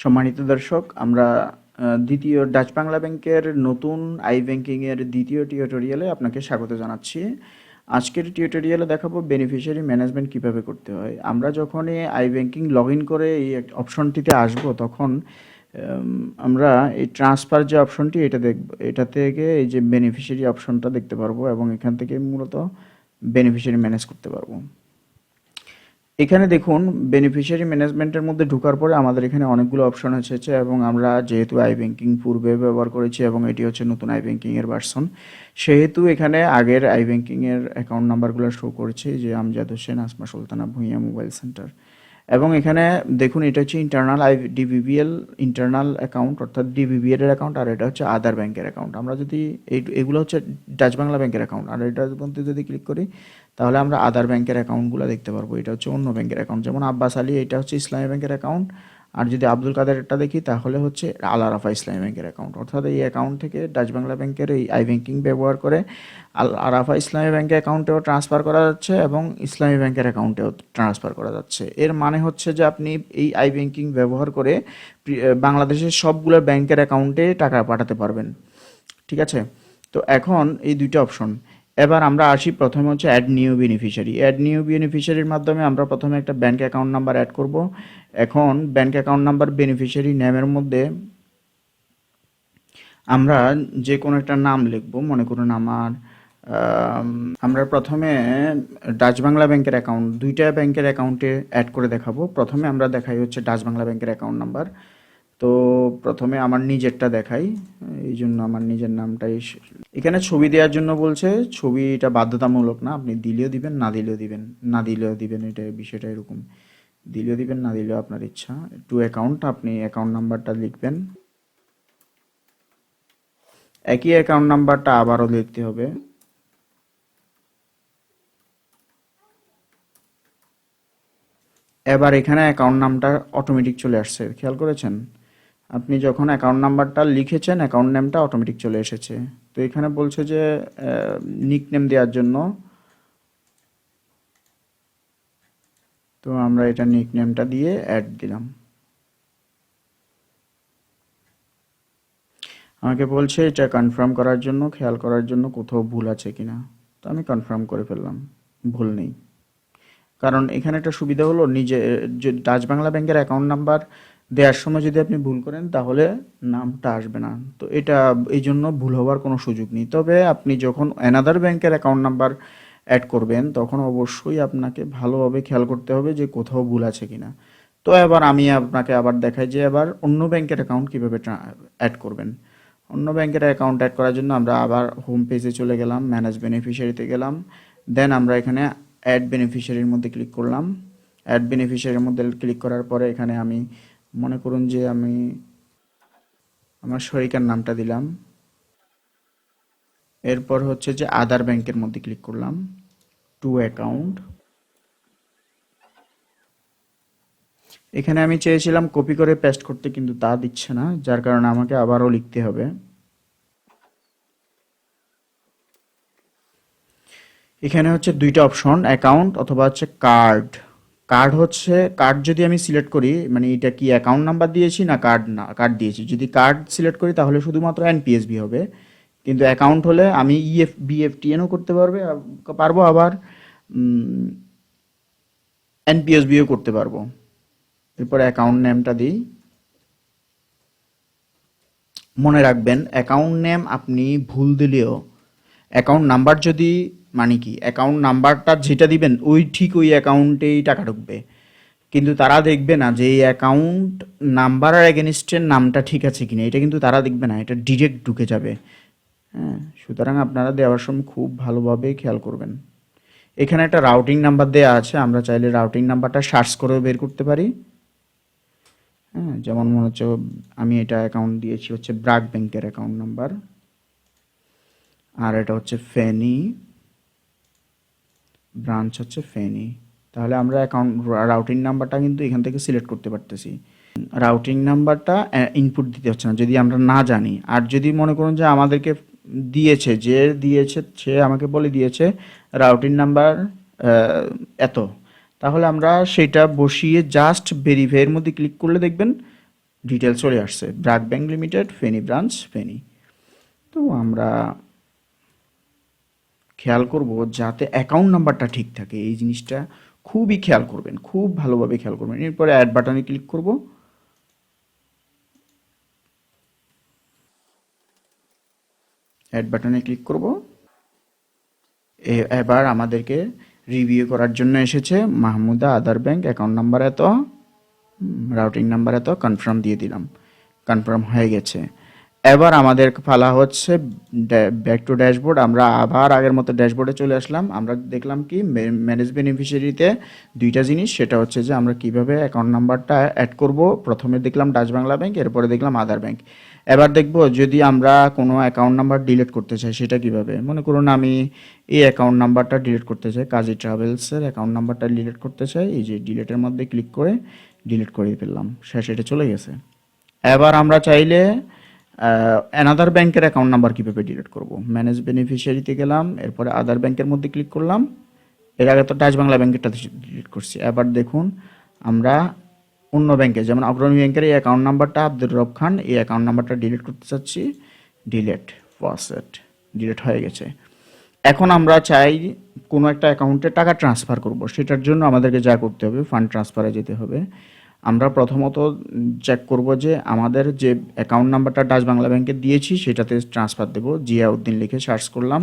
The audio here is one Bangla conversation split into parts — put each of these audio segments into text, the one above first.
সম্মানিত দর্শক, আমরা দ্বিতীয় ডাচ বাংলা ব্যাংকের নতুন আই ব্যাংকিংয়ের দ্বিতীয় টিউটোরিয়ালে আপনাকে স্বাগত জানাচ্ছি। আজকের টিউটোরিয়ালে দেখাবো বেনিফিশিয়ারি ম্যানেজমেন্ট কীভাবে করতে হয়। আমরা যখন আই ব্যাংকিং লগ ইন করে এই অপশনটিতে আসব, তখন আমরা এই ট্রান্সফার যে অপশনটি, এটা দেখব এটা থেকে এই যে বেনিফিশিয়ারি অপশনটা দেখতে পারব এবং এখান থেকে মূলত বেনিফিশিয়ারি ম্যানেজ করতে পারব। এখানে দেখুন বেনিফিশিয়ারি ম্যানেজমেন্টের মধ্যে ঢোকার পরে আমাদের এখানে অনেকগুলো অপশন এসেছে এবং আমরা যেহেতু আই ব্যাংকিং পূর্বে ব্যবহার করেছি এবং এটি হচ্ছে নতুন আই ব্যাংকিং এর ভার্সন সেহেতু এখানে আগের আই ব্যাংকিং এর অ্যাকাউন্ট নাম্বারগুলো শো করছে, যে আমজাদ হোসেন, আসমা সুলতানা ভূঁইয়া মোবাইল সেন্টার এবং এখানে দেখুন, এটা হচ্ছে internal I DBBL internal account অর্থাৎ ডিবিবিএল এর অ্যাকাউন্ট আর এটা হচ্ছে আদার ব্যাংকের অ্যাকাউন্ট আমরা যদি এই এগুলো হচ্ছে ডাচ বাংলা ব্যাংকের অ্যাকাউন্ট আর এটার মধ্যে যদি ক্লিক করি, তাহলে আমরা আদার ব্যাংকের অ্যাকাউন্টগুলো দেখতে পারব। এটা হচ্ছে অন্য ব্যাংকের অ্যাকাউন্ট যেমন আব্বাস আলী, এটা হচ্ছে ইসলামী ব্যাংকের অ্যাকাউন্ট আর যদি আব্দুল কাদেরটা দেখি, তাহলে হচ্ছে আল আরাফা ইসলামী ব্যাংকের অ্যাকাউন্ট অর্থাৎ এই অ্যাকাউন্ট থেকে ডাচ বাংলা ব্যাংকের এই আই ব্যাংকিং ব্যবহার করে আল আরাফা ইসলামী ব্যাংকের অ্যাকাউন্টেও ট্রান্সফার করা যাচ্ছে এবং ইসলামী ব্যাংকের অ্যাকাউন্টেও ট্রান্সফার করা যাচ্ছে। এর মানে হচ্ছে যে আপনি এই আই ব্যাংকিং ব্যবহার করে বাংলাদেশের সবগুলো ব্যাংকের অ্যাকাউন্টে টাকা পাঠাতে পারবেন। ঠিক আছে? তো এখন এই দুইটা অপশন এবার আমরা আসি প্রথমে হচ্ছে add new beneficiary add new বেনিফিশিয়ারির মাধ্যমে আমরা প্রথমে একটা ব্যাংক অ্যাকাউন্ট নাম্বার অ্যাড করব। এখন ব্যাংক অ্যাকাউন্ট নাম্বার বেনিফিশিয়ারি নেমের মধ্যে আমরা যে কোনো একটা নাম লিখব। মনে করুন আমার আমরা প্রথমে ডাচ বাংলা ব্যাংকের অ্যাকাউন্ট দুইটা ব্যাংকের অ্যাকাউন্টে অ্যাড করে দেখাবো। প্রথমে আমরা দেখাই হচ্ছে ডাচ বাংলা ব্যাংকের অ্যাকাউন্ট নাম্বার তো প্রথমে আমার নিজেরটা দেখাই, এই জন্য আমার নিজের নামটাই এখানে ছবি দেওয়ার জন্য বলছে, ছবিটা বাধ্যতামূলক না, আপনি দিলেও দিবেন, না দিলেও দিবেন, না দিলেও দিবেন, এটা বিষয়টা এরকম। দিলেও দিবেন, না দিলেও আপনার ইচ্ছা। টু অ্যাকাউন্ট আপনি অ্যাকাউন্ট নাম্বারটা লিখবেন। একই অ্যাকাউন্ট নাম্বারটা আবারও লিখতে হবে। এবার এখানে অ্যাকাউন্ট নামটা অটোমেটিক চলে আসছে, খেয়াল করেছেন? আপনি যখন অ্যাকাউন্ট নাম্বারটা লিখেছেন অ্যাকাউন্ট নেমটা অটোমেটিক চলে এসেছে। তো এখানে বলছে যে নিক নেম দেওয়ার জন্য। তো আমরা এটা নিক নেমটা দিয়ে অ্যাড দিলাম। আমাকে বলছে, এটা কনফার্ম করার জন্য, খেয়াল করার জন্য কোথাও ভুল আছে কিনা? তো আমি কনফার্ম করে ফেললাম, ভুল নেই। কারণ এখানে একটা সুবিধা হলো, নিজে, যে, ডাচ বাংলা ব্যাংকের অ্যাকাউন্ট নাম্বার দেওয়ার সময় যদি আপনি ভুল করেন, তাহলে নামটা আসবে না। তো এটা এই জন্য ভুল হওয়ার কোনো সুযোগ নেই। তবে আপনি যখন অ্যানাদার ব্যাংকের অ্যাকাউন্ট নাম্বার অ্যাড করবেন, তখন অবশ্যই আপনাকে ভালোভাবে খেয়াল করতে হবে যে কোথাও ভুল আছে কিনা। তো এবার আমি আপনাকে আবার দেখাই যে এবার অন্য ব্যাংকের অ্যাকাউন্ট কীভাবে অ্যাড করবেন। অন্য ব্যাংকের অ্যাকাউন্ট অ্যাড করার জন্য আমরা আবার হোম পেজে চলে গেলাম ম্যানেজ বেনিফিশিয়ারিতে গেলাম। দেন আমরা এখানে অ্যাড বেনিফিশিয়ারির মধ্যে ক্লিক করলাম। অ্যাড বেনিফিশিয়ারির মধ্যে ক্লিক করার পরে এখানে আমি মনে করুন যে আমি আমার শরিকার নামটা দিলাম। এরপর হচ্ছে যে আদার ব্যাংকের মধ্যে ক্লিক করলাম। To account. এখানে আমি চেয়েছিলাম কপি করে পেস্ট করতে, কিন্তু তা দিচ্ছে না, যার কারণে আমাকে আবারও লিখতে হবে। এখানে হচ্ছে দুইটা অপশন, অ্যাকাউন্ট অথবা হচ্ছে কার্ড। কার্ড হচ্ছে, কার্ড যদি আমি সিলেক্ট করি মানে এটা কি অ্যাকাউন্ট নাম্বার দিয়েছি না কার্ড না, কার্ড দিয়েছি? যদি কার্ড সিলেক্ট করি, তাহলে শুধুমাত্র এনপিএসবি হবে। কিন্তু অ্যাকাউন্ট হলে আমি E ইএফ বিএফটিএনও করতে পারবে পারব আবার এনপিএসবিও করতে পারব। এরপর অ্যাকাউন্ট নেমটা দিই। মনে রাখবেন অ্যাকাউন্ট নেম আপনি ভুল দিলেও অ্যাকাউন্ট নাম্বার যদি মানে কি? অ্যাকাউন্ট নাম্বারটা যেটা দিবেন, ওই ঠিক ওই অ্যাকাউন্টেই টাকা ঢুকবে। কিন্তু তারা দেখবে না যে এই অ্যাকাউন্ট নাম্বার আর এগেনস্টের নামটা ঠিক আছে কিনা। এটা কিন্তু তারা দেখবে না, এটা ডিরেক্ট ঢুকে যাবে। হ্যাঁ সুতরাং আপনারা দেওয়ার সময় খুব ভালোভাবে খেয়াল করবেন। এখানে একটা রাউটিং নাম্বার দেওয়া আছে, আমরা চাইলে রাউটিং নাম্বারটা সার্চ করেও বের করতে পারি। হ্যাঁ যেমন মনে হচ্ছে আমি এটা অ্যাকাউন্ট দিয়েছি, হচ্ছে ব্রাক ব্যাংকের অ্যাকাউন্ট নাম্বার আর এটা হচ্ছে ফেনি ব্রাঞ্চ হচ্ছে ফেনি তাহলে আমরা অ্যাকাউন্ট রাউটিং নাম্বারটা কিন্তু এখান থেকে সিলেক্ট করতে পারতেছি। রাউটিং নাম্বারটা ইনপুট দিতে হচ্ছে না। যদি আমরা না জানি, আর যদি মনে করুন যে আমাদেরকে দিয়েছে, যে দিয়েছে, সে আমাকে বলে দিয়েছে রাউটিং নাম্বার এত। তাহলে আমরা সেটা বসিয়ে জাস্ট ভেরিফাইয়ের মধ্যে ক্লিক করলে দেখবেন ডিটেল চলে আসছে। BRAC bank limited Feni branch Feni তো আমরা খেয়াল করব যাতে অ্যাকাউন্ট নাম্বারটা ঠিক থাকে। এই জিনিসটা খুবই খেয়াল করবেন, খুব ভালোভাবে খেয়াল করবেন। এরপরে অ্যাড বাটনে ক্লিক করব। অ্যাড বাটনে ক্লিক করব। এবার আমাদেরকে রিভিউ করার জন্য এসেছে Mahmuda other bank account number এত রাউটিং নাম্বার এত কনফার্ম দিয়ে দিলাম। কনফার্ম হয়ে গেছে। এবার আমাদের ফালা হচ্ছে ব্যাক টু ড্যাশবোর্ড আমরা আবার আগের মতো ড্যাশবোর্ডে চলে আসলাম। আমরা দেখলাম কি ম্যানেজ বেনিফিশিয়ারিতে দুইটা জিনিস, সেটা হচ্ছে যে আমরা কীভাবে অ্যাকাউন্ট নাম্বারটা অ্যাড করব। প্রথমে দেখলাম ডাচ বাংলা ব্যাংক এরপরে দেখলাম আদার ব্যাংক এবার দেখব যদি আমরা কোনো অ্যাকাউন্ট নাম্বার ডিলিট করতে চাই, সেটা কীভাবে? মনে করুন আমি এই অ্যাকাউন্ট নাম্বারটা ডিলিট করতে চাই, কাজী ট্রাভেলসের অ্যাকাউন্ট নাম্বারটা ডিলিট করতে চাই, এই যে ডিলিটের মধ্যে ক্লিক করে ডিলিট করে ফেললাম। শেষ এটা চলে গেছে। এবার আমরা চাইলে অ্যানাদার ব্যাংকের অ্যাকাউন্ট নাম্বার কীভাবে ডিলিট করব? ম্যানেজ বেনিফিশিয়ারিতে গেলাম, এরপরে আদার ব্যাংকের মধ্যে ক্লিক করলাম। এর আগে তো ডাচ বাংলা ব্যাংকেরটা ডিলিট করছি। এবার দেখুন, আমরা অন্য ব্যাংকে যেমন অগ্রণী ব্যাংকের এই অ্যাকাউন্ট নাম্বারটা আব্দুর রব খান এই অ্যাকাউন্ট নাম্বারটা ডিলিট করতে চাচ্ছি। ডিলেট ওয়াসেট ডিলিট হয়ে গেছে। এখন আমরা চাই কোনো একটা অ্যাকাউন্টে টাকা ট্রান্সফার করব। সেটার জন্য আমাদেরকে যা করতে হবে ফান্ড ট্রান্সফারে যেতে হবে। আমরা প্রথমত চেক করব যে আমাদের যে অ্যাকাউন্ট নাম্বারটা ডাচ বাংলা ব্যাংকে দিয়েছি, সেটাতে ট্রান্সফার দেবো। জিয়াউদ্দিন লিখে সার্চ করলাম।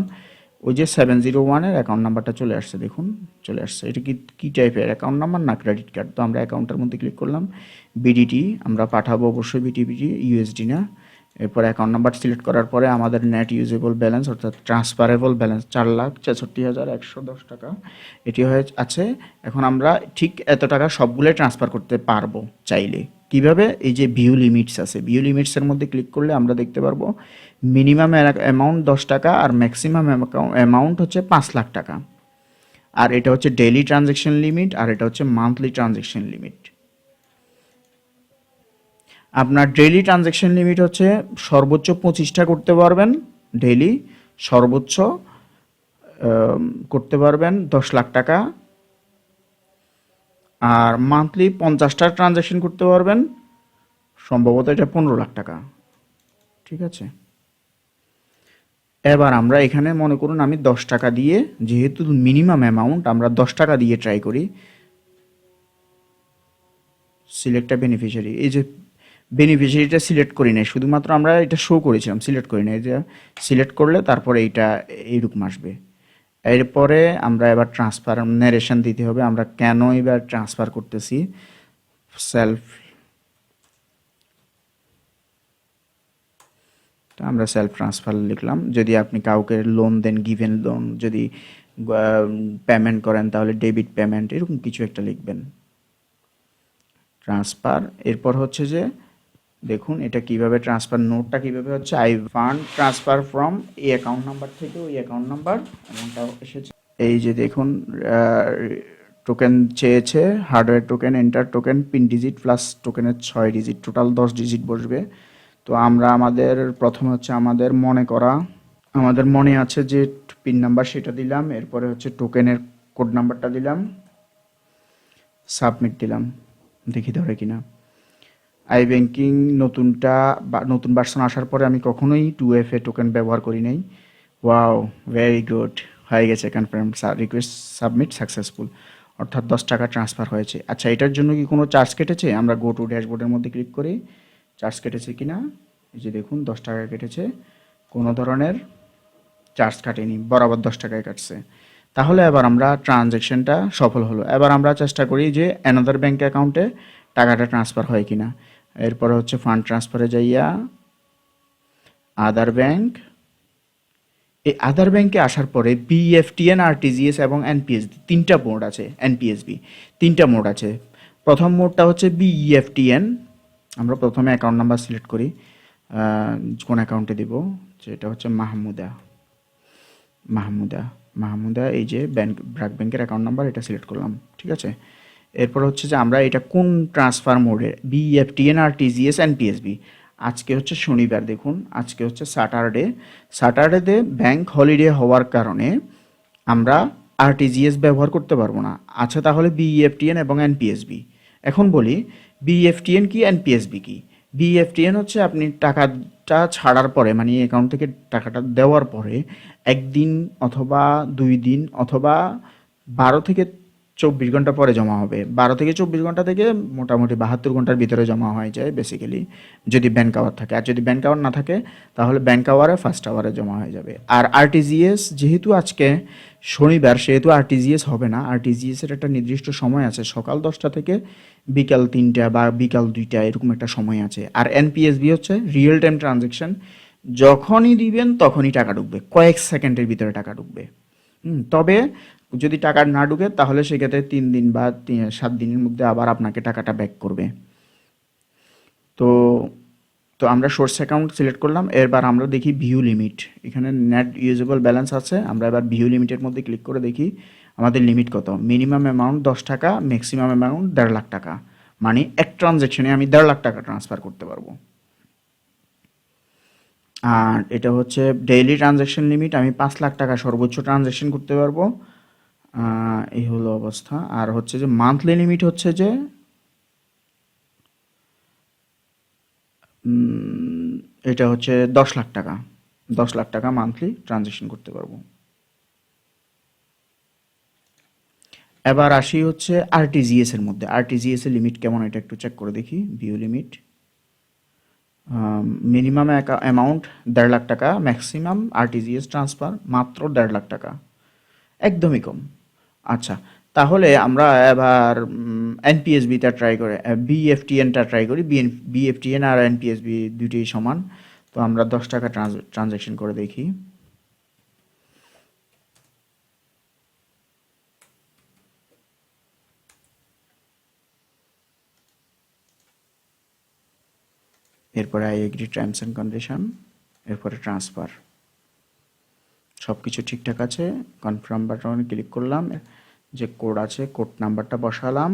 ওই যে সেভেন জিরো ওয়ানের অ্যাকাউন্ট নাম্বারটা চলে আসছে, দেখুন, চলে আসছে। এটা কি, কী টাইপের অ্যাকাউন্ট নাম্বার না ক্রেডিট কার্ড তো আমরা অ্যাকাউন্টের মধ্যে ক্লিক করলাম। বিডিটি আমরা পাঠাবো অবশ্যই বিটিবিটি ইউএসডি না। এরপর অ্যাকাউন্ট নাম্বার সিলেক্ট করার পরে আমাদের নেট ইউজেবল ব্যালেন্স অর্থাৎ ট্রান্সফারেবল ব্যালেন্স চার লাখ ছেষট্টি হাজার একশো দশ টাকা। এটি হয়ে আছে, এখন আমরা ঠিক এত টাকা সবগুলোই ট্রান্সফার করতে পারব চাইলে। কীভাবে? এই যে ভিউ লিমিটস আছে। ভিউ লিমিটসের মধ্যে ক্লিক করলে আমরা দেখতে পারব মিনিমাম অ্যামাউন্ট দশ টাকা আর ম্যাক্সিমাম অ্যামাউন্ট হচ্ছে পাঁচ লাখ টাকা। আর এটা হচ্ছে ডেইলি ট্রানজ্যাকশন লিমিট আর এটা হচ্ছে মান্থলি ট্রানজ্যাকশন লিমিট আপনার ডেইলি ট্রানজ্যাকশন লিমিট হচ্ছে সর্বোচ্চ পঁচিশটা করতে পারবেন ডেইলি সর্বোচ্চ করতে পারবেন দশ লাখ টাকা। আর মান্থলি পঞ্চাশটা ট্রানজ্যাকশন করতে পারবেন, সম্ভবত এটা পনেরো লাখ টাকা। ঠিক আছে? এবার আমরা এখানে মনে করুন আমি দশ টাকা দিয়ে, যেহেতু মিনিমাম অ্যামাউন্ট আমরা দশ টাকা দিয়ে ট্রাই করি। সিলেক্ট বেনিফিশিয়ারি এই যে বেনিফিশিয়ারিটা সিলেক্ট করি নাই। শুধুমাত্র আমরা এটা শো করেছিলাম সিলেক্ট করি নাই। যে সিলেক্ট করলে তারপরে এইটা এইরকম আসবে। এরপরে আমরা এবার ট্রান্সফার নারেশন দিতে হবে। আমরা কেন এবার ট্রান্সফার করতেছি? সেলফ আমরা সেলফ ট্রান্সফার লিখলাম। যদি আপনি কাউকে লোন দেন গিভেন লোন যদি পেমেন্ট করেন, তাহলে ডেবিট পেমেন্ট এরকম কিছু একটা লিখবেন। ট্রান্সফার এরপর হচ্ছে যে দেখুন, এটা কীভাবে ট্রান্সফার নোটটা কীভাবে হচ্ছে? আই ফান্ড ট্রান্সফার ফ্রম এই অ্যাকাউন্ট নাম্বার থেকে ওই অ্যাকাউন্ট নাম্বার এমনটা এসেছে। এই যে দেখুন টোকেন চেয়েছে hardware token enter token pin digit plus টোকেনের ছয় ডিজিট টোটাল দশ ডিজিট বসবে। তো আমরা আমাদের, প্রথমে হচ্ছে আমাদের মনে করা, আমাদের মনে আছে যে পিন নাম্বার সেটা দিলাম, এরপরে হচ্ছে টোকেনের কোড নাম্বারটা দিলাম সাবমিট দিলাম। দেখি ধরে কিনা। আই ব্যাংকিং নতুনটা বা, নতুন ভার্সন আসার পরে আমি কখনোই টু এফ এ টোকেন ব্যবহার করি নাই। ওয়াও ভেরি গুড হয়ে গেছে কনফার্ম রিকোয়েস্ট সাবমিট সাকসেসফুল অর্থাৎ দশ টাকা ট্রান্সফার হয়েছে। আচ্ছা এটার জন্য কি কোনো চার্জ কেটেছে? আমরা গো টু ড্যাশবোর্ডের মধ্যে ক্লিক করি। চার্জ কেটেছে কি না এই যে দেখুন, দশ টাকা কেটেছে। কোনো ধরনের চার্জ কাটেনি। বরাবর দশ টাকায় কাটছে। তাহলে এবার আমরা ট্রানজ্যাকশনটা সফল হলো। এবার আমরা চেষ্টা করি যে অ্যানাদার ব্যাঙ্ক অ্যাকাউন্টে টাকাটা ট্রান্সফার হয় কিনা। এরপরে হচ্ছে ফান্ড ট্রান্সফারে যাইয়া আদার ব্যাংক এই আদার ব্যাংকে আসার পরে বিএফটিএন আরটিজিএস এবং এনপিএসবি তিনটা মোড আছে এনপিএসবি তিনটা মোড আছে। প্রথম মোডটা হচ্ছে বিইএফটিএন আমরা প্রথমে অ্যাকাউন্ট নাম্বার সিলেক্ট করি কোন অ্যাকাউন্টে দিব যেটা হচ্ছে মাহমুদা মাহমুদা মাহমুদা, এই যে ব্যাংক ব্র্যাক ব্যাংকের অ্যাকাউন্ট নাম্বার এটা সিলেক্ট করলাম, ঠিক আছে? এরপর হচ্ছে যে আমরা এটা কোন ট্রান্সফার মোডে BFTN R TGS and PSB আজকে হচ্ছে শনিবার, দেখুন। আজকে হচ্ছে স্যাটারডে স্যাটারডেতে ব্যাংক হলিডে হওয়ার কারণে আমরা আরটিজিএস ব্যবহার করতে পারব না। আচ্ছা তাহলে বিইএফটিএন এবং এনপিএসবি এখন বলি বিইএফটিএন কি এনপিএসবি কি? বিএফটিএন হচ্ছে আপনি টাকাটা ছাড়ার পরে মানে অ্যাকাউন্ট থেকে টাকাটা দেওয়ার পরে, একদিন অথবা দুই দিন অথবা বারো থেকে চব্বিশ ঘণ্টা পরে জমা হবে। বারো থেকে চব্বিশ ঘণ্টা থেকে মোটামুটি বাহাত্তর ঘণ্টার ভিতরে জমা হয়ে যায় বেসিক্যালি যদি ব্যাংক আওয়ার থাকে। আর যদি ব্যাংক আওয়ার না থাকে, তাহলে ব্যাংক আওয়ারে ফার্স্ট আওয়ারে জমা হয়ে যাবে। আর আরটিজিএস যেহেতু আজকে শনিবার, সেহেতু আরটিজিএস হবে না। আরটিজিএস এর একটা নির্দিষ্ট সময় আছে। সকাল দশটা থেকে বিকাল তিনটা বা বিকাল দুইটা এরকম একটা সময় আছে। আর এনপিএসবি হচ্ছে রিয়েল টাইম ট্রানজেকশন যখনই দিবেন, তখনই টাকা ঢুকবে। কয়েক সেকেন্ডের ভিতরে টাকা ঢুকবে। তবে যদি টাকা না ঢুকে, তাহলে সেক্ষেত্রে তিন দিন বা সাত দিনের মধ্যে আবার আপনাকে টাকাটা ব্যাক করবে। তো তো আমরা সোর্স অ্যাকাউন্ট সিলেক্ট করলাম এরবার আমরা দেখি ভিউ লিমিট এখানে নেট ইউজেবল ব্যালেন্স আছে, আমরা এবার ভিউ লিমিটের মধ্যে ক্লিক করে দেখি, আমাদের লিমিট কত? মিনিমাম অ্যামাউন্ট দশ টাকা ম্যাক্সিমাম অ্যামাউন্ট দেড় লাখ টাকা। মানে এক ট্রানজ্যাকশনে আমি দেড় লাখ টাকা ট্রান্সফার করতে পারব। আর এটা হচ্ছে ডেইলি ট্রানজ্যাকশন লিমিট আমি পাঁচ লাখ টাকা সর্বোচ্চ ট্রানজ্যাকশন করতে পারব। এই হলো অবস্থা। আর হচ্ছে যে মান্থলি লিমিট হচ্ছে যে এটা হচ্ছে দশ লাখ টাকা। দশ লাখ টাকা মান্থলি ট্রানজ্যাকশন করতে পারব। এবার আসি হচ্ছে আরটিজিএস এর মধ্যে। আরটিজিএস এর লিমিট কেমন এটা একটু চেক করে দেখি ভিউ লিমিট মিনিমাম অ্যামাউন্ট দেড় লাখ টাকা ম্যাক্সিমাম আরটিজিএস ট্রান্সফার মাত্র দেড় লাখ টাকা। একদমই কম। আচ্ছা তাহলে আমরা এবার এনপিএসবিটা ট্রাই করে বিএফটিএনটা ট্রাই করি বিএন বিএফটিএন আর এনপিএসবি দুটোই সমান। তো আমরা দশ টাকা ট্রানজ্যাকশন করে দেখি। এরপরে I agree terms and condition এরপরে ট্রান্সফার সব কিছু ঠিকঠাক আছে কনফার্ম বাটনে ক্লিক করলাম, যে কোড আছে কোড নাম্বারটা বসালাম,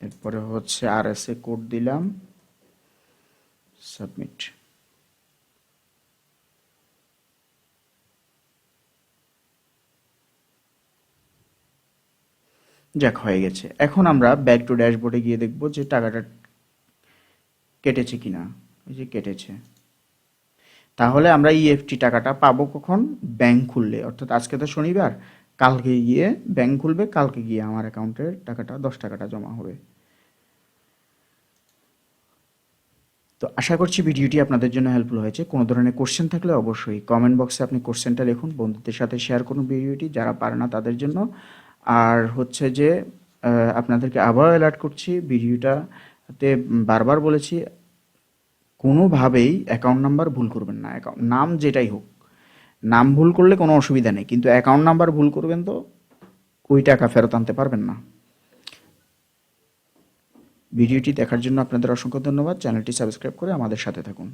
এরপরে হচ্ছে আর এস এ কোড দিলাম সাবমিট যাক, হয়ে গেছে। এখন আমরা ব্যাক টু ড্যাশবোর্ডে গিয়ে দেখব যে টাকাটা কেটেছে কিনা। এই যে কেটেছে। তাহলে আমরা ইএফটি টাকাটা পাবো কখন? ব্যাংক খুললে। অর্থাৎ আজকে তো শনিবার, কালকে গিয়ে ব্যাংক খুলবে, কালকে গিয়ে আমার অ্যাকাউন্টের টাকাটা, দশ টাকাটা জমা হবে। তো আশা করছি ভিডিওটি আপনাদের জন্য হেল্পফুল হয়েছে। কোনো ধরনের কোশ্চেন থাকলে অবশ্যই কমেন্ট বক্সে আপনি কোশ্চেনটা লিখুন, বন্ধুদের সাথে শেয়ার করুন ভিডিওটি, যারা পারে না তাদের জন্য। আর হচ্ছে যে আপনাদেরকে আবারও অ্যালার্ট করছি, ভিডিওটাতে বারবার বলেছি কোনোভাবেই অ্যাকাউন্ট নাম্বার ভুল করবেন না। অ্যাকাউন্ট নাম যেটাই হোক, নাম ভুল করলে কোনো অসুবিধা নেই, কিন্তু অ্যাকাউন্ট নাম্বার ভুল করবেন তো ওই টাকা ফেরত আনতে পারবেন না। ভিডিওটি দেখার জন্য আপনাদের অসংখ্য ধন্যবাদ। চ্যানেলটি সাবস্ক্রাইব করে আমাদের সাথে থাকুন।